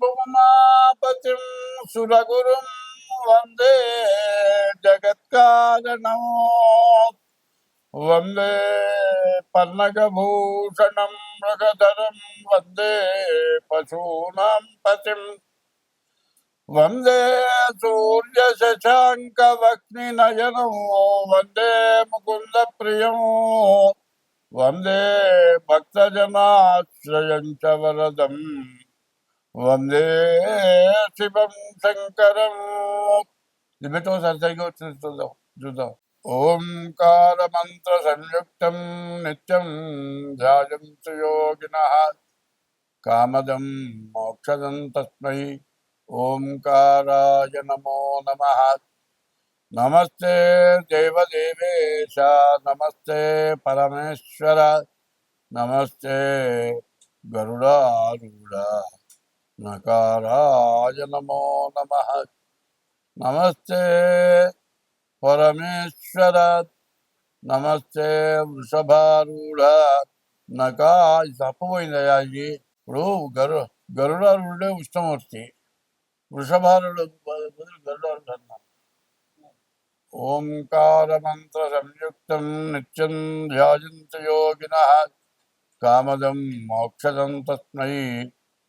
புவனாபதிம் சுரகுரும் வந்தே ஜகத்காரணம் வந்தே பன்னகபூஷணம் மிருகதரம் வந்தே பசூனாம் பதிம் வந்தே சூரிய சசாங்கவக்னி நயனம் வந்தே முகுந்த பிரியம் வந்தே பக்தஜனாசிரயம் வரதம் వందే శివం శంకరం. ఇది పెట్టు వచ్చింది చూద్దాం చూద్దాం. ఓంకార మంత్ర సంయుక్తం నిత్యం ధ్యాయం సుయోగిన. కామదం మోక్షదం తస్మై. ఓంకారాయ నమో నమ. నమస్తే దేవదేవేశ నమస్తే పరమేశ్వర నమస్తే గరుడారుడా నకారాయ నమో నమ. నమస్తే పరమేశ్వర నమస్తే వృషభారూఢ. నకాయ ఇది తప్పపోయిందయ్యా ఇది. ఇప్పుడు గరు గరుడారుడే ఉష్ణమూర్తి వృషభారుడు బదులు గరుడారుడు అన్నారు ఓంకార మంత్ర సంయుక్తం నిత్యం ధ్యాయంత యోగిన. కామదం మోక్షదం తస్మై.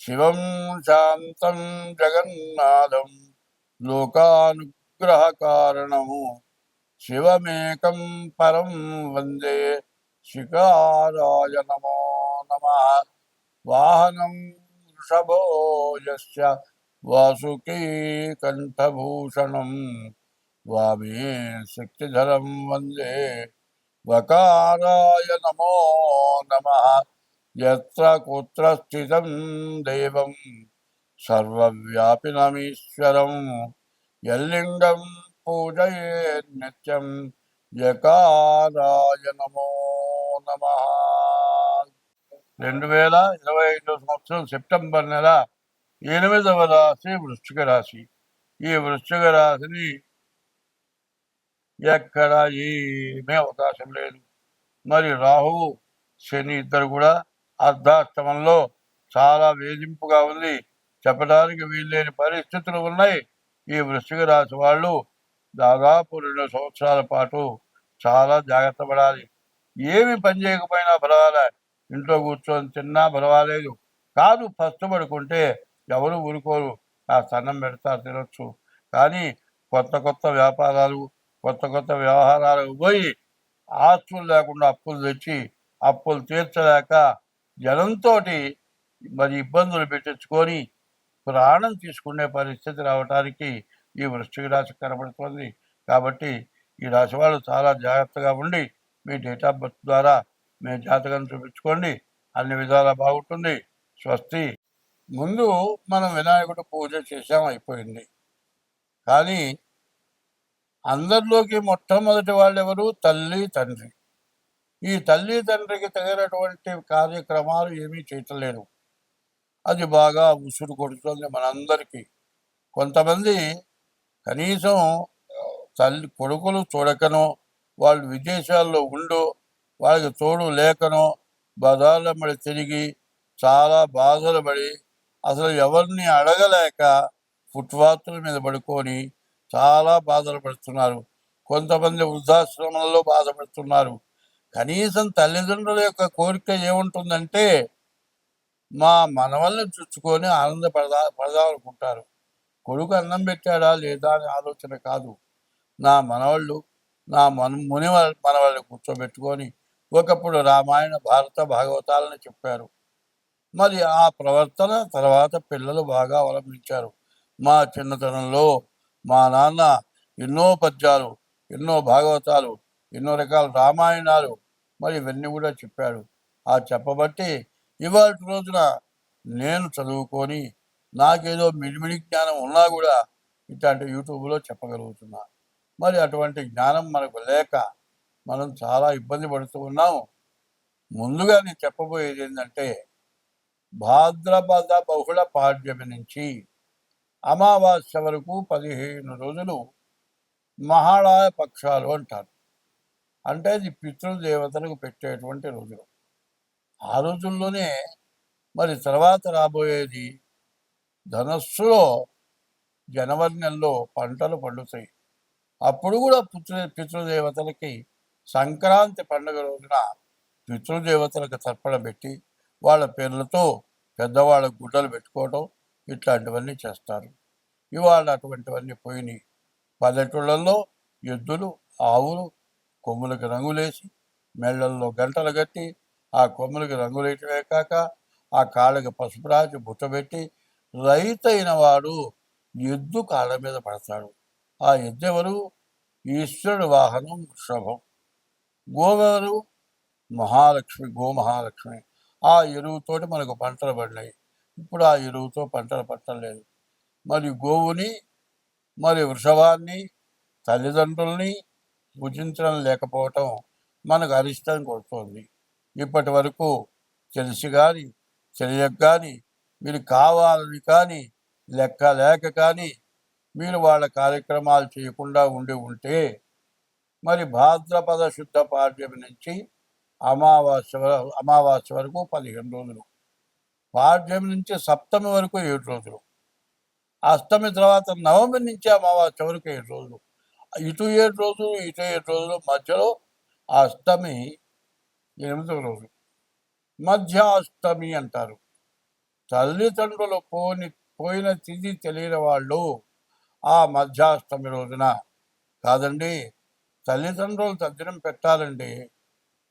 శివం శాంతం జగన్నాథం లోకానుగ్రహకారణము శివమేకం పరం వందే శిఖారాయ నమో నమ. వాహనం వృషభో యస్య వాసుకీ కంఠభూషణం వామే శక్తిధరం వందే వకారాయ నమో నమ. యత్ర కుత్ర స్థితం దేవం సర్వవ్యాపినమీశ్వరం ఎల్లింగం పూజయే నిత్యం యకారాయ నమో నమ రెండు వేల ఇరవై ఐదో సంవత్సరం సెప్టెంబర్ నెల ఎనిమిదవ రాశి వృశ్చిక రాశి. ఈ వృశ్చిక రాశిని ఎక్కడ ఏమీ అవకాశం లేదు. మరి రాహువు శని ఇద్దరు కూడా అర్ధాష్టమంలో చాలా వేధింపుగా ఉంది. చెప్పడానికి వీల్లేని పరిస్థితులు ఉన్నాయి. ఈ వృశ్చిక రాశి వాళ్ళు దాదాపు రెండు సంవత్సరాల పాటు చాలా జాగ్రత్త పడాలి. ఏమి పని చేయకపోయినా పర్వాలే. ఇంట్లో కూర్చొని తిన్నా పర్వాలేదు. కాదు ఫస్ట్ పడుకుంటే ఎవరు ఊరుకోరు. ఆ సన్నం పెడతారు తినొచ్చు. కానీ కొత్త కొత్త వ్యాపారాలు కొత్త కొత్త వ్యవహారాలకు పోయి ఆస్తులు లేకుండా అప్పులు తెచ్చి అప్పులు తీర్చలేక జనంతో మరి ఇబ్బందులు పెట్టించుకొని ప్రాణం తీసుకునే పరిస్థితి రావడానికి ఈ వృశ్చిక రాశి కనబడుతుంది. కాబట్టి ఈ రాశి వాళ్ళు చాలా జాగ్రత్తగా ఉండి మీ డేట్ ఆఫ్ బర్త్ ద్వారా మీ జాతకం చూపించుకోండి. అన్ని విధాలా బాగుంటుంది. స్వస్తి. ముందు మనం వినాయకుడు పూజ చేసాం అయిపోయింది. కానీ అందరిలోకి మొట్టమొదటి వాళ్ళు ఎవరు తల్లి తండ్రి. ఈ తల్లిదండ్రికి తగినటువంటి కార్యక్రమాలు ఏమీ చేయట్లేదు. అది బాగా ఉసురు కొడుతుంది మనందరికీ. కొంతమంది కనీసం తల్లి కొడుకులు చూడకనో వాళ్ళు విదేశాల్లో ఉండు వాళ్ళకి తోడు లేకనో బజార్ల పడి తిరిగి చాలా బాధలు పడి అసలు ఎవరిని అడగలేక ఫుట్పాత్ల మీద పడుకొని చాలా బాధలు పడుతున్నారు. కొంతమంది వృద్ధాశ్రమంలో బాధపడుతున్నారు. కనీసం తల్లిదండ్రుల యొక్క కోరిక ఏముంటుందంటే మా మనవల్ని చూసుకొని ఆనందపడదా పడదామనుకుంటారు. కొడుకు అన్నం పెట్టాడా లేదా అనే ఆలోచన కాదు. నా మనవాళ్ళు నా మన ముని మనవాళ్ళని కూర్చోబెట్టుకొని ఒకప్పుడు రామాయణ భారత భాగవతాలని చెప్పారు. మరి ఆ ప్రవర్తన తర్వాత పిల్లలు బాగా అవలంబించారు. మా చిన్నతనంలో మా నాన్న ఎన్నో పద్యాలు ఎన్నో భాగవతాలు ఎన్నో రకాల రామాయణాలు మరి ఇవన్నీ కూడా చెప్పాడు. ఆ చెప్పబట్టి ఇవాళ రోజున నేను చదువుకొని నాకేదో మిడిమిడి జ్ఞానం ఉన్నా కూడా ఇట్లాంటి యూట్యూబ్లో చెప్పగలుగుతున్నా. మరి అటువంటి జ్ఞానం మనకు లేక మనం చాలా ఇబ్బంది పడుతూ ఉన్నాం. ముందుగా నేను చెప్పబోయేది ఏంటంటే భాద్రపద బహుళ పాడ్యమి నుంచి అమావాస్య వరకు పదిహేను రోజులు మహాళాయ పక్షాలు అంటారు. అంటే ఇది పితృదేవతలకు పెట్టేటువంటి రోజులు ఆ రోజుల్లోనే మరి తర్వాత రాబోయేది ధనస్సులో జనవరి నెలలో పంటలు పండుతాయి. అప్పుడు కూడా పితృ పితృదేవతలకి సంక్రాంతి పండుగ రోజున పితృదేవతలకు తర్పణ పెట్టి వాళ్ళ పేర్లతో పెద్దవాళ్ళ గుడ్డలు పెట్టుకోవడం ఇట్లాంటివన్నీ చేస్తారు. ఇవాళ అటువంటివన్నీ పోయినాయి. పల్లెటూళ్ళల్లో ఎద్దులు ఆవులు కొమ్ములకు రంగులేసి మెళ్ళల్లో గంటలు కట్టి ఆ కొమ్ములకు రంగులేయటమే కాక ఆ కాళ్ళకి పసుపు రాసి బుట్టబెట్టి రైతైన వాడు ఎద్దు కాళ్ళ మీద పడతాడు. ఆ ఎద్దెవరు ఈశ్వరుడు వాహనం వృషభం గోవెవరు మహాలక్ష్మి గోమహాలక్ష్మి. ఆ ఎరువుతోటి మనకు పంటలు పడినాయి. ఇప్పుడు ఆ ఎరువుతో పంటలు పట్టలేదు. మరి గోవుని మరి వృషభాన్ని తల్లిదండ్రుల్ని భుజించడం లేకపోవటం మనకు అరిష్టం కొడుతోంది. ఇప్పటి వరకు తెలిసి కానీ తెలియక కానీ మీరు కావాలని కానీ లెక్క లేక కానీ మీరు వాళ్ళ కార్యక్రమాలు చేయకుండా ఉండి ఉంటే మరి భాద్రపద శుద్ధ పాడ్యమి నుంచి అమావాస్య వర- అమావాస్య వరకు పదిహేను రోజులు. పాడ్యమి నుంచి సప్తమి వరకు ఏడు రోజులు. అష్టమి తర్వాత నవమి నుంచి అమావాస్య వరకు ఏడు రోజులు. ఇటు ఏడు రోజులు ఇటు ఏడు రోజుల మధ్యలో ఆ అష్టమి ఎనిమిదవ రోజు. మధ్యాష్టమి అంటారు. తల్లిదండ్రులు పోని పోయిన తిథి తెలియని వాళ్ళు ఆ మధ్యాష్టమి రోజున కాదండి తల్లిదండ్రులు తద్దినం పెట్టాలండి.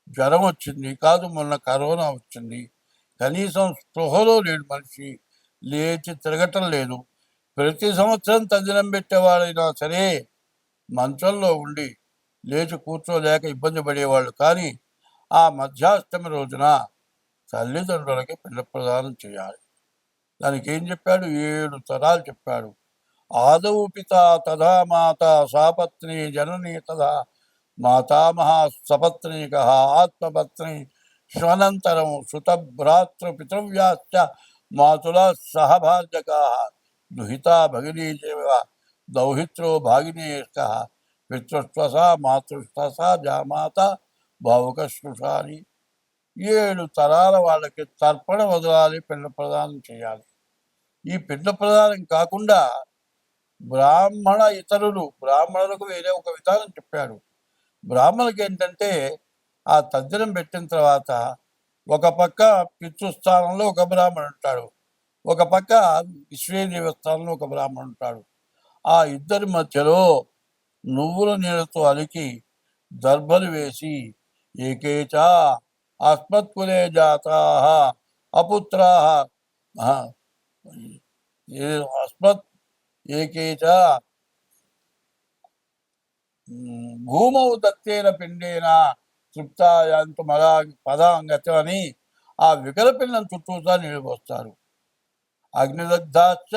జ్వరం వచ్చింది కాదు మొన్న కరోనా వచ్చింది. కనీసం స్పృహలో లేడు మనిషి లేచి తిరగటం లేదు. ప్రతి సంవత్సరం తద్దినం పెట్టేవాడైనా సరే మంచంలో ఉండి లేచి కూర్చోలేక ఇబ్బంది పడేవాళ్ళు. కానీ ఆ మధ్యాష్టమి రోజున తల్లిదండ్రులకి పిల్ల ప్రదానం చేయాలి. దానికి ఏం చెప్పాడు? ఏడు తరాలు చెప్పాడు. ఆదవు పిత తథా మాత సాపత్ని జనని తథా మాతామహ సపత్నీక ఆత్మపత్ని శ్వనంతరం సుతభ్రాతృ పితృవ్యాశ్చ మాతుల సహభాజకా దుహిత భగినీ చేవ దౌహిత్రో భాగినేయ పితృస్వస మాతృస్వస జామాత భావుక అని ఏడు తరాల వాళ్ళకి తర్పణ వదలాలి పిండ ప్రదానం చేయాలి. ఈ పిండ ప్రదానం కాకుండా బ్రాహ్మణ ఇతరులు బ్రాహ్మణులకు వేరే ఒక విధానం చెప్పాడు బ్రాహ్మణులకి ఏంటంటే ఆ తద్దినం పెట్టిన తర్వాత ఒక పక్క పితృస్థానంలో ఒక బ్రాహ్మణుడు ఉంటాడు ఒక పక్క విశ్వేదేవ స్థానంలో ఒక బ్రాహ్మణుడు ఉంటాడు ఆ ఇద్దరి మధ్యలో నువ్వుల నీళ్ళతో అలికి దర్భలు వేసి ఏకేచ అస్మత్కులే జాతా అపుత్రా అస్మత్ ఏకేచ భూమౌ దత్తేన పిండేన తృప్తాయంతు మదా పదాంగతని ఆ వికల పిల్లని చుట్టూతా నీళ్ళు అగ్నిదగ్ధాశ్చ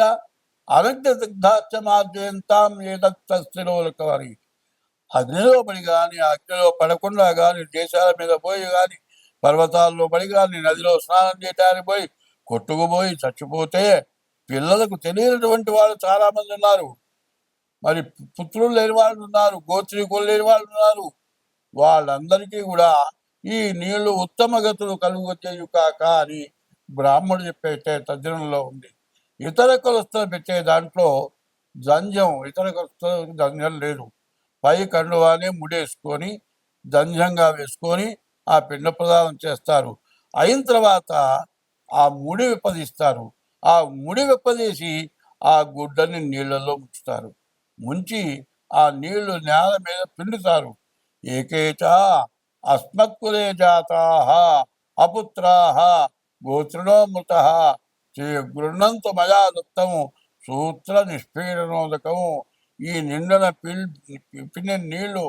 అగ్నిదగ్ధాశ్చ అనగ్నిదగ్ధాశ్చ మార్జయంతాం అగ్నిలో పడి కానీ అగ్నిలో పడకుండా కానీ దేశాల మీద పోయి కానీ పర్వతాల్లో పడి కానీ నదిలో స్నానం చేయడానికి పోయి కొట్టుకుపోయి చచ్చిపోతే పిల్లలకు తెలియనటువంటి వాళ్ళు చాలా మంది ఉన్నారు. మరి పుత్రులు లేని వాళ్ళు ఉన్నారు గోత్రీకులు లేని వాళ్ళు ఉన్నారు. వాళ్ళందరికీ కూడా ఈ నీళ్ళు ఉత్తమ గతులు కలుగు కాక అని బ్రాహ్మణుడు చెప్పే తద్దినంలో ఉంది. ఇతర కులస్తులు పెట్టే దాంట్లో జంజం ఇతర కులస్తులకు జంజం లేదు. పై కండువానే ముడేసుకొని జంజంగా వేసుకొని ఆ పిండ ప్రదానం చేస్తారు. అయిన తర్వాత ఆ ముడి విప్పదీస్తారు. ఆ ముడి విప్పదీసి ఆ గుడ్డని నీళ్ళలో ముంచుతారు. ముంచి ఆ నీళ్ళు నేల మీద పిండుతారు. ఏకేచ అస్మత్కులే జాతా అపుత్రాహ గోత్రుణోమృత గృహంతు మయా దత్తము సూత్ర నిష్పీడనోదకము. ఈ నిండన పిల్ పిండిన నీళ్ళు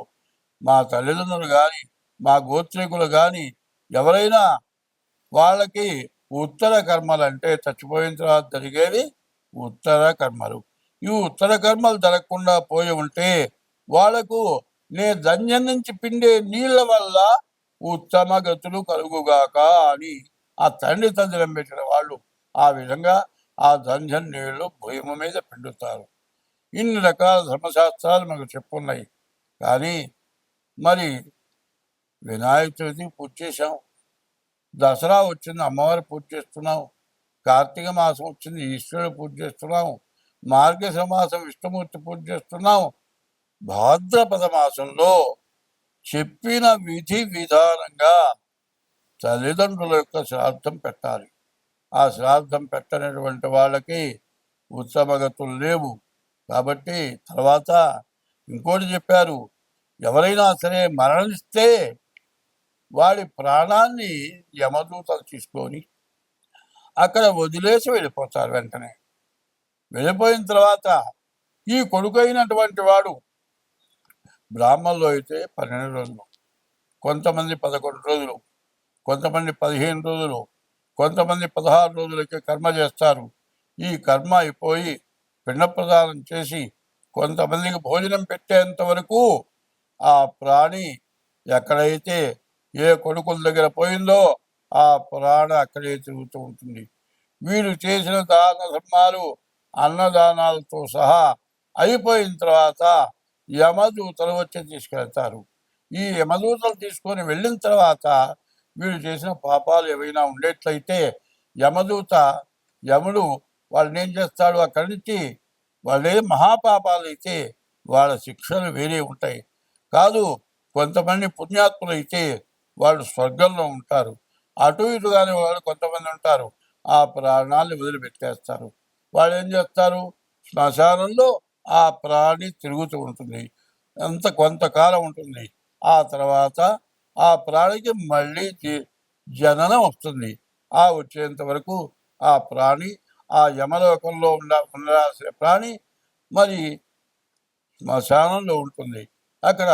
మా తల్లిదండ్రులు కానీ మా గోత్రికులు కానీ ఎవరైనా వాళ్ళకి ఉత్తర కర్మలు అంటే చచ్చిపోయిన తర్వాత జరిగేవి ఉత్తర కర్మలు. ఈ ఉత్తర కర్మలు జరగకుండా పోయి ఉంటే వాళ్ళకు నే ధన్యం నుంచి పిండే నీళ్ళ వల్ల ఉత్తమ గతులు కలుగుగాక అని ఆ తండ్రి తండ్రి పెట్టిన వాళ్ళు ఆ విధంగా ఆ దంజన్ నీళ్ళు భూమి మీద పిండుతారు. ఇన్ని రకాల ధర్మశాస్త్రాలు మనకు చెప్పున్నాయి. కానీ మరి వినాయక చవితి పూజ చేశాం. దసరా వచ్చింది అమ్మవారి పూజ చేస్తున్నాం. కార్తీక మాసం వచ్చింది ఈశ్వరుడు పూజ చేస్తున్నాం. మార్గశ మాసం విష్ణుమూర్తి పూజ చేస్తున్నాం. భాద్రపద మాసంలో చెప్పిన విధి విధానంగా తల్లిదండ్రుల యొక్క శ్రాద్ధం పెట్టాలి. ఆ శ్రాద్ధం పెట్టనటువంటి వాళ్ళకి ఉత్సవగతులు లేవు. కాబట్టి తర్వాత ఇంకోటి చెప్పారు ఎవరైనా సరే మరణిస్తే వాడి ప్రాణాన్ని యమదూతలు తీసుకొని అక్కడ వదిలేసి వెళ్ళిపోతారు వెంటనే. వెళ్ళిపోయిన తర్వాత ఈ కొడుకైనటువంటి వాడు బ్రాహ్మణులు అయితే పన్నెండు రోజులు కొంతమంది పదకొండు రోజులు కొంతమంది పదిహేను రోజులు కొంతమంది పదహారు రోజులకి కర్మ చేస్తారు. ఈ కర్మ అయిపోయి పిండ ప్రదానం చేసి కొంతమందికి భోజనం పెట్టేంత వరకు ఆ ప్రాణి ఎక్కడైతే ఏ కొడుకుల దగ్గర పోయిందో ఆ ప్రాణ అక్కడే తిరుగుతూ ఉంటుంది. వీరు చేసిన దాన ధర్మాలు అన్నదానాలతో సహా అయిపోయిన తర్వాత యమదూతలు వచ్చి తీసుకెళ్తారు. ఈ యమదూతలు తీసుకొని వెళ్ళిన తర్వాత మీరు చేసిన పాపాలు ఏవైనా ఉండేట్లయితే యమదూత యముడు వాళ్ళని ఏం చేస్తాడు అక్కడి నుంచి వాళ్ళే మహాపాపాలు అయితే వాళ్ళ శిక్షలు వేరే ఉంటాయి. కాదు కొంతమంది పుణ్యాత్ములు అయితే వాళ్ళు స్వర్గంలో ఉంటారు. అటు ఇటుగానే వాళ్ళు కొంతమంది ఉంటారు. ఆ ప్రాణాలను వదిలిపెట్టేస్తారు. వాళ్ళు ఏం చేస్తారు? శ్మశానంలో ఆ ప్రాణి తిరుగుతూ ఉంటుంది. అంత కొంతకాలం ఉంటుంది. ఆ తర్వాత ఆ ప్రాణికి మళ్ళీ జననం వస్తుంది. ఆ వచ్చేంత వరకు ఆ ప్రాణి ఆ యమలోకంలో ఉండ ఉండాల్సిన ప్రాణి మరి శ్మశానంలో ఉంటుంది. అక్కడ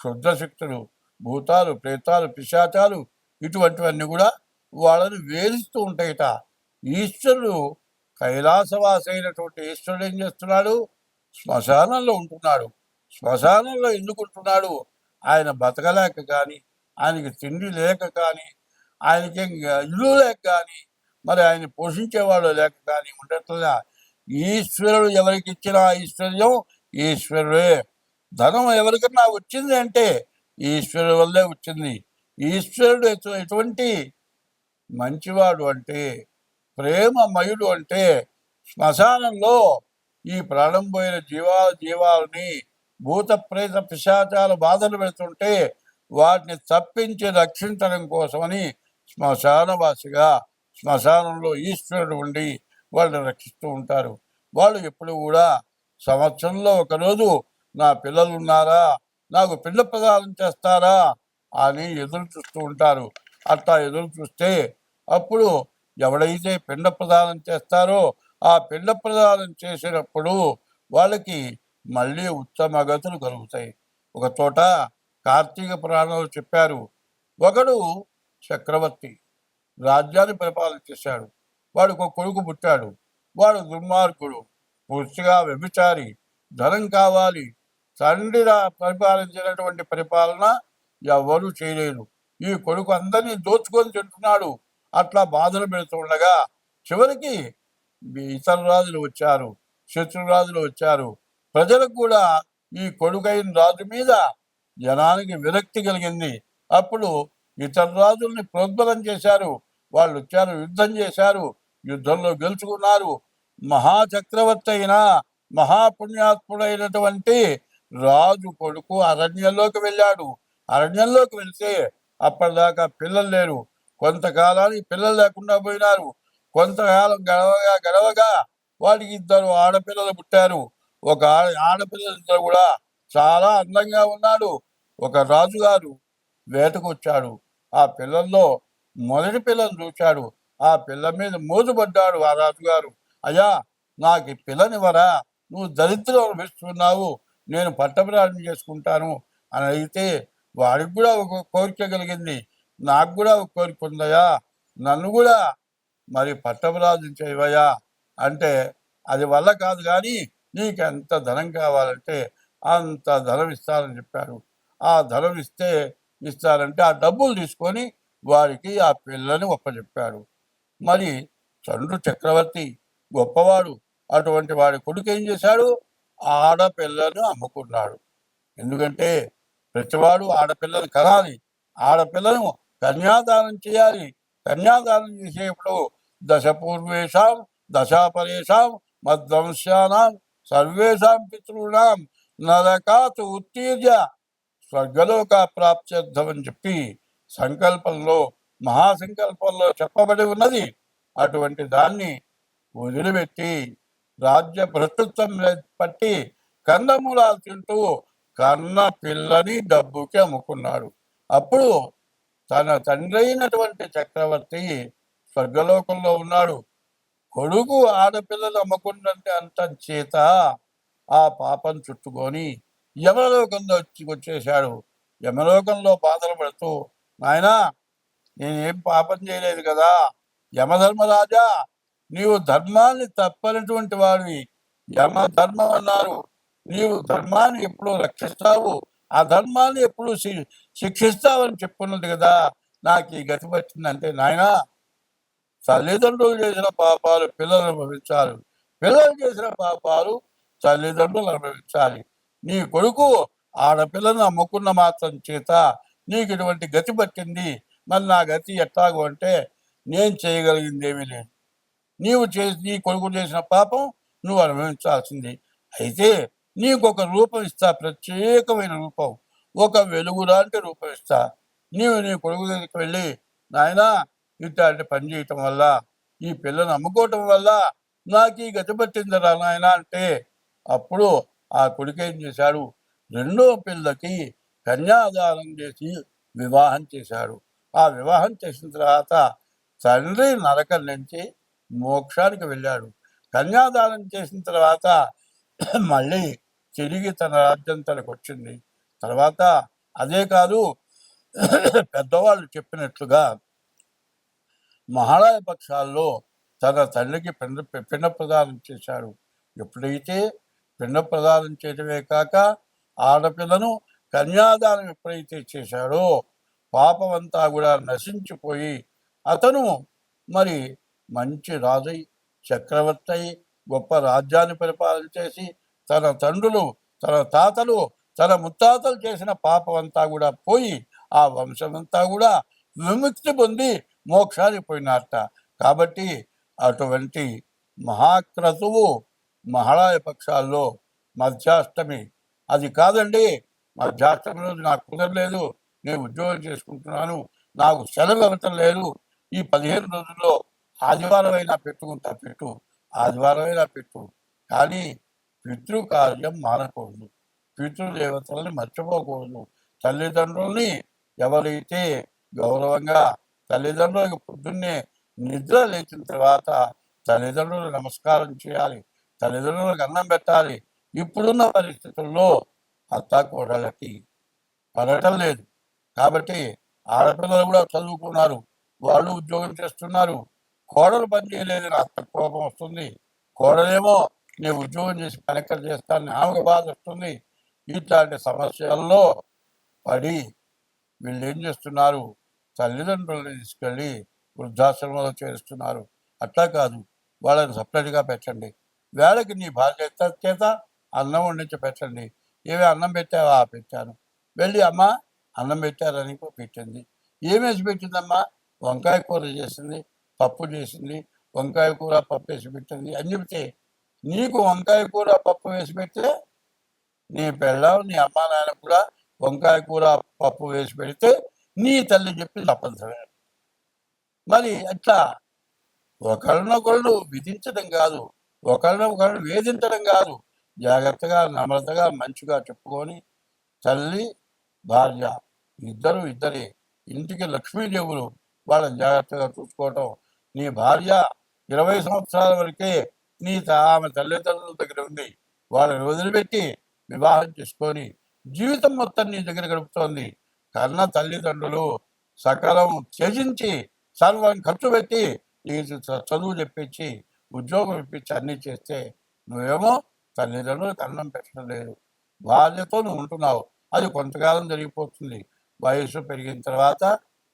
క్షుద్రశక్తులు భూతాలు ప్రేతాలు పిశాచాలు ఇటువంటివన్నీ కూడా వాళ్ళని వేధిస్తూ ఉంటాయిట. ఈశ్వరుడు కైలాసవాసైనటువంటి అయినటువంటి ఈశ్వరుడు ఏం చేస్తున్నాడు? శ్మశానంలో ఉంటున్నాడు. శ్మశానంలో ఎందుకు ఉంటున్నాడు? ఆయన బతకలేక కానీ ఆయనకి తిండి లేక కానీ ఆయనకి ఇల్లు లేక కానీ మరి ఆయన పోషించేవాడు లేక కానీ ఉండట్లుగా ఈశ్వరుడు ఎవరికి ఇచ్చిన ఐశ్వర్యం ఈశ్వరుడే. ధనం ఎవరికన్నా వచ్చింది అంటే ఈశ్వరుడు వల్లే వచ్చింది. ఈశ్వరుడు ఎటువంటి మంచివాడు అంటే ప్రేమమయుడు అంటే శ్మశానంలో ఈ ప్రాణం పోయిన జీవాల జీవాలని భూత ప్రేత పిశాచాల బాధలు పెడుతుంటే వాటిని తప్పించి రక్షించడం కోసమని శ్మశానవాసిగా శ్మశానంలో ఈశ్వరుడు ఉండి వాళ్ళని రక్షిస్తూ ఉంటారు. వాళ్ళు ఎప్పుడు కూడా సంవత్సరంలో ఒకరోజు నా పిల్లలు ఉన్నారా నాకు పిల్ల ప్రదానం చేస్తారా? అని ఎదురు చూస్తూ ఉంటారు. అట్లా ఎదురు చూస్తే అప్పుడు ఎవడైతే పిండ ప్రదానం చేస్తారో ఆ పిండ ప్రదానం చేసినప్పుడు వాళ్ళకి మళ్ళీ ఉత్తమ గతులు కలుగుతాయి. ఒక చోట కార్తీక పురాణాలు చెప్పారు. ఒకడు చక్రవర్తి రాజ్యాన్ని పరిపాలన చేశాడు. వాడికి ఒక కొడుకు పుట్టాడు. వాడు దుర్మార్గుడు పూర్తిగా వ్యభిచారి ధనం కావాలి తండ్రి పరిపాలించినటువంటి పరిపాలన ఎవరూ చేయలేదు. ఈ కొడుకు అందరినీ దోచుకొని తింటున్నాడు. అట్లా బాధలు పెడుతుండగా చివరికి ఇతర రాజులు వచ్చారు శత్రురాజులు వచ్చారు. ప్రజలకు కూడా ఈ కొడుకైన రాజు మీద జనానికి విరక్తి కలిగింది. అప్పుడు ఇతర రాజుల్ని ప్రోద్బలం చేశారు. వాళ్ళు వచ్చారు యుద్ధం చేశారు యుద్ధంలో గెలుచుకున్నారు. మహాచక్రవర్తి అయిన మహాపుణ్యాత్ముడైనటువంటి రాజు కొడుకు అరణ్యంలోకి వెళ్ళాడు. అరణ్యంలోకి వెళ్తే అప్పటిదాకా పిల్లలు లేరు. కొంతకాలానికి పిల్లలు లేకుండా పోయినారు. కొంతకాలం గడవగా గడవగా వాడికి ఇద్దరు ఆడపిల్లలు పుట్టారు. ఒక ఆడపిల్లలు ఇద్దరు కూడా చాలా అందంగా ఉన్నాడు. ఒక రాజుగారు వేటకొచ్చాడు. ఆ పిల్లల్లో మొదటి పిల్లను చూచాడు ఆ పిల్ల మీద మోజుపడ్డాడు ఆ రాజుగారు. అయ్యా నాకు ఈ పిల్లనివరా నువ్వు దరిద్రం అనిపిస్తున్నావు. నేను పట్టభిరాజం చేసుకుంటాను. అని అడిగితే వాడికి కూడా ఒక కోరిక కలిగింది. నాకు కూడా ఒక కోరిక ఉందయా నన్ను కూడా మరి పట్టభిరాజం చేయవయా అంటే అది వల్ల కాదు కానీ నీకు ఎంత ధనం కావాలంటే అంత ధనం ఇస్తారని చెప్పారు ఆ ధనం ఇస్తే ఇస్తారంటే ఆ డబ్బులు తీసుకొని వారికి ఆ పిల్లని ఒప్పచెప్పాడు మరి చంద్రు చక్రవర్తి గొప్పవాడు. అటువంటి వాడి కొడుకు ఏం చేశాడు? ఆడపిల్లను అమ్ముకున్నాడు. ఎందుకంటే ప్రతివాడు ఆడపిల్లను కనాలి. ఆడపిల్లను కన్యాదానం చేయాలి. కన్యాదానం చేసేప్పుడు దశ పూర్వేషాం దశాపరేషాం మధ్వంశానాం సర్వేషాం పితృణాం నరకాత్ ఉత్తీర్య స్వర్గలోక ప్రాప్త్యర్థం అని చెప్పి సంకల్పంలో మహాసంకల్పంలో చెప్పబడి ఉన్నది. అటువంటి దాన్ని వదిలిపెట్టి రాజ్య భ్రష్టత్వం పట్టి కందమూలాలు తింటూ కన్న పిల్లని డబ్బుకి అమ్ముకున్నాడు. అప్పుడు తన తండ్రి అయినటువంటి చక్రవర్తి స్వర్గలోకంలో ఉన్నాడు. కొడుకు ఆడపిల్లలు అమ్మకుండంటే అంత చేత ఆ పాపం చుట్టుకొని యమలోకంలో వచ్చి వచ్చేశాడు. యమలోకంలో బాధలు పడుతూ నాయనా నేనేం పాపం చేయలేదు కదా? యమధర్మరాజా నీవు ధర్మాన్ని తప్పనటువంటి వాడివి. యమ ధర్మం అన్నారు. నీవు ధర్మాన్ని ఎప్పుడు రక్షిస్తావు. ఆ ధర్మాన్ని ఎప్పుడు శి- శిక్షిస్తావని చెప్పున్నది కదా? నాకు ఈ గతి వచ్చిందంటే నాయనా తల్లిదండ్రులు చేసిన పాపాలు పిల్లలు అనుభవించాలి. పిల్లలు చేసిన పాపాలు తల్లిదండ్రులు అనుభవించాలి. నీ కొడుకు ఆడపిల్లను అమ్ముకున్న మాత్రం చేత నీకు ఇటువంటి గతి పట్టింది. మరి నా గతి ఎట్లాగో అంటే నేను చేయగలిగింది ఏమీ లేదు. నీవు చేసి నీ కొడుకు చేసిన పాపం నువ్వు అనుభవించాల్సింది. అయితే నీకు ఒక రూపం ఇస్తా ప్రత్యేకమైన రూపం. ఒక వెలుగు లాంటి రూపం ఇస్తా. నీవు నీ కొడుకు దగ్గరికి వెళ్ళి నాయనా ఇట్లాంటి పని చేయటం వల్ల ఈ పిల్లను అమ్ముకోవటం వల్ల నాకు ఈ గతి పట్టిందిరా నాయన అంటే అప్పుడు ఆ కొడుకు ఏం చేశాడు? రెండో పిల్లకి కన్యాదానం చేసి వివాహం చేశాడు. ఆ వివాహం చేసిన తర్వాత తండ్రి నరకం నుంచి మోక్షానికి వెళ్ళాడు. కన్యాదానం చేసిన తర్వాత మళ్ళీ తిరిగి తన రాజ్యం తనకు వచ్చింది. తర్వాత అదే కాదు పెద్దవాళ్ళు చెప్పినట్లుగా మహారాయ పక్షాల్లో తన తల్లికి పిండ పిండ ప్రదానం చేశాడు. ఎప్పుడైతే పిండ ప్రదానం చేయటమే కాక ఆడపిల్లను కన్యాదానం ఎప్పుడైతే చేశాడో పాపమంతా కూడా నశించిపోయి అతను మరి మంచి రాజై చక్రవర్తి అయి గొప్ప రాజ్యాన్ని పరిపాలన చేసి తన తండ్రులు తన తాతలు తన ముత్తాతలు చేసిన పాపం అంతా కూడా పోయి ఆ వంశమంతా కూడా విముక్తి పొంది మోక్షానికి పోయినట్ట కాబట్టి అటువంటి మహాక్రతువు మహాళాయ పక్షాల్లో మధ్యాష్టమి. అది కాదండి మధ్యాష్టమి రోజు నాకు కుదరలేదు నేను ఉద్యోగం చేసుకుంటున్నాను నాకు సెలవు అవటం లేదు. ఈ పదిహేను రోజుల్లో ఆదివారం అయినా పెట్టుకుంటా పెట్టు. ఆదివారం అయినా పెట్టు. కానీ పితృకార్యం మానకూడదు. పితృదేవతల్ని మర్చిపోకూడదు. తల్లిదండ్రుల్ని ఎవరైతే గౌరవంగా తల్లిదండ్రులకు పొద్దున్నే నిద్ర లేచిన తర్వాత తల్లిదండ్రులు నమస్కారం చేయాలి. తల్లిదండ్రులకు అన్నం పెట్టాలి. ఇప్పుడున్న పరిస్థితుల్లో అత్త కూడలకి పడటం లేదు. కాబట్టి ఆడపిల్లలు కూడా చదువుకున్నారు. వాళ్ళు ఉద్యోగం చేస్తున్నారు. కోడలు పని చేయలేదు. అత్త కోపం వస్తుంది. కోడలేమో నేను ఉద్యోగం చేసి పనిక్కడ చేస్తాను ఆమెకు బాధ వస్తుంది. ఇట్లాంటి సమస్యల్లో పడి వీళ్ళు ఏం చేస్తున్నారు? తల్లిదండ్రులను తీసుకెళ్ళి వృద్ధాశ్రమంలో చేరుస్తున్నారు. అట్లా కాదు. వాళ్ళని సపరేట్గా పెట్టండి. వేళకి నీ భార్య చేత అన్నం వండించి పెట్టండి. ఏమి అన్నం పెట్టావా పెట్టాను. వెళ్ళి అమ్మ అన్నం పెట్టారని పెట్టింది. ఏమేసి పెట్టిందమ్మా? వంకాయ కూర చేసింది పప్పు చేసింది వంకాయ కూర పప్పు వేసి పెట్టింది అని చెప్తే నీకు వంకాయ కూర పప్పు వేసి పెడితే నీ పెళ్ళం నీ అమ్మ నాన్న కూడా వంకాయ కూర పప్పు వేసి పెడితే నీ తల్లి చెప్పి తప్పనిసరి. మరి అట్లా ఒకరినొకళ్ళు విధించడం కాదు. ఒకరిని ఒకరిని వేధించడం కాదు. జాగ్రత్తగా నమ్రతగా మంచిగా చెప్పుకొని తల్లి భార్య ఇద్దరు ఇద్దరే ఇంటికి లక్ష్మీదేవులు వాళ్ళని జాగ్రత్తగా చూసుకోవటం. నీ భార్య ఇరవై సంవత్సరాల వరకే నీ త- ఆమె తల్లిదండ్రుల దగ్గర ఉంది వాళ్ళని వదిలిపెట్టి వివాహం చేసుకొని జీవితం మొత్తం నీ దగ్గర గడుపుతోంది. కన్న తల్లిదండ్రులు సకలం త్యజించి సర్వం ఖర్చు పెట్టి నీకు చదువు చెప్పించి ఉద్యోగం ఇప్పించి అన్నీ చేస్తే నువ్వేమో తల్లిదండ్రులకు అన్నం పెట్టడం లేదు. భార్యతో నువ్వు ఉంటున్నావు. అది కొంతకాలం జరిగిపోతుంది. వయసు పెరిగిన తర్వాత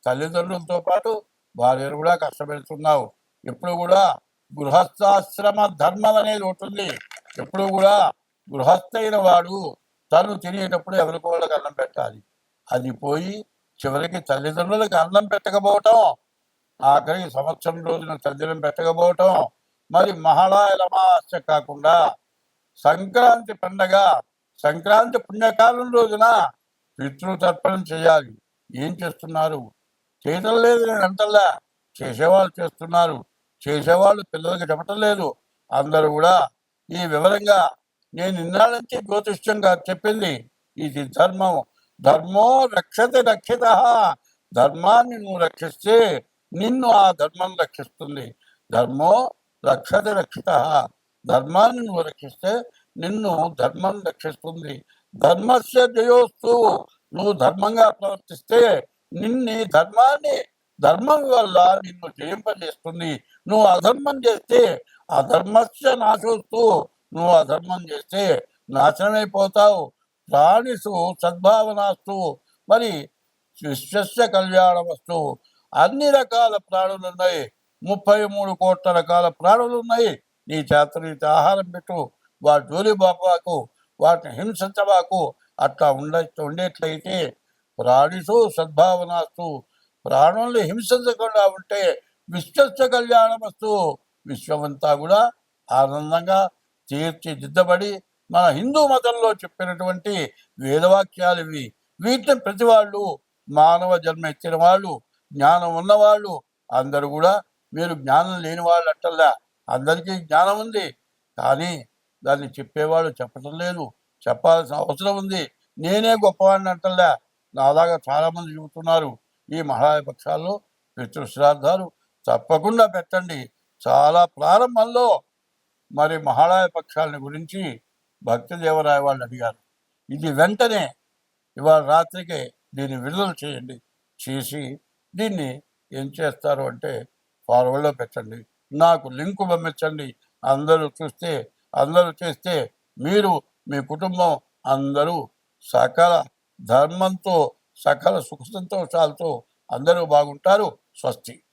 తల్లిదండ్రులతో పాటు భార్యను కూడా కష్టపెడుతున్నావు. ఎప్పుడు కూడా గృహస్థాశ్రమ ధర్మం అనేది ఉంటుంది ఎప్పుడు కూడా గృహస్థైన వాడు తను తినేటప్పుడు ఎవరికి వాళ్ళకి అన్నం పెట్టాలి. అది పోయి చివరికి తల్లిదండ్రులకు అన్నం పెట్టకపోవటం ఆఖరికి సంవత్సరం రోజున తల్లిదండ్రులు పెట్టకపోవటం మరి మహాళాయల అమావాస్య కాకుండా సంక్రాంతి పండగ సంక్రాంతి పుణ్యకాలం రోజున పితృతర్పణం చేయాలి. ఏం చేస్తున్నారు? చేయటం లేదు నేను అంటల్లా. చేసేవాళ్ళు చేస్తున్నారు. చేసేవాళ్ళు పిల్లలకి చెప్పటం లేదు. అందరూ కూడా ఈ వివరంగా నేను ఇన్నాళ్ళ నుంచి జ్యోతిష్యంగా చెప్పింది. ఇది ధర్మం. ధర్మో రక్షత రక్షిత. ధర్మాన్ని నువ్వు రక్షిస్తే నిన్ను ఆ ధర్మం రక్షిస్తుంది. ధర్మో రక్షత రక్షిత. ధర్మాన్ని నువ్వు రక్షిస్తే నిన్ను ధర్మం రక్షిస్తుంది. ధర్మస్య జయోస్తు. నువ్వు ధర్మంగా ప్రవర్తిస్తే నిన్ని ధర్మాన్ని ధర్మం వల్ల నిన్ను జయింపజేస్తుంది. నువ్వు అధర్మం చేస్తే అధర్మస్య నాశోస్తు. నువ్వు అధర్మం చేస్తే నాశనమైపోతావు. ప్రాణిసు సద్భావనాస్తు. మరి విశ్వస్య కళ్యాణ వస్తువు అన్ని రకాల ప్రాణులు ఉన్నాయి ముప్పై మూడు కోట్ల రకాల ప్రాణులు ఉన్నాయి. నీ చేత నీతి ఆహారం పెట్టు. వాటి జోలి బాపాకు వాటిని హింసించబాకు. అట్లా ఉండ ఉండేట్లయితే ప్రాణిసు సద్భావనాస్తు. ప్రాణుల్ని హింసించకుండా ఉంటే విశ్వస్య కళ్యాణమస్తు. విశ్వమంతా కూడా ఆనందంగా తీర్చిదిద్దబడి మన హిందూ మతంలో చెప్పినటువంటి వేదవాక్యాలు ఇవి. వీటిని ప్రతి వాళ్ళు మానవ జన్మ ఎత్తిన వాళ్ళు జ్ఞానం ఉన్నవాళ్ళు అందరూ కూడా మీరు జ్ఞానం లేని వాళ్ళు అంటల్లా అందరికీ జ్ఞానం ఉంది. కానీ దాన్ని చెప్పేవాళ్ళు చెప్పటం లేదు. చెప్పాల్సిన అవసరం ఉంది. నేనే గొప్పవాడిని అంటల్లా నాలాగా చాలామంది చెబుతున్నారు. ఈ మహాలయ పక్షాల్లో పితృశ్రాద్ధాలు తప్పకుండా పెట్టండి. చాలా ప్రారంభంలో మరి మహాలయ పక్షాలని గురించి భక్తి దేవరాయ వాళ్ళు అడిగారు. ఇది వెంటనే ఇవాళ రాత్రికే దీన్ని విడుదల చేయండి. చేసి దీన్ని ఏం చేస్తారు అంటే ఫార్వర్డ్లో పెట్టండి నాకు లింకు పంపించండి. అందరూ చూస్తే అందరూ చేస్తే మీరు మీ కుటుంబం అందరూ సకల ధర్మంతో సకల సుఖ సంతోషాలతో అందరూ బాగుంటారు. స్వస్తి.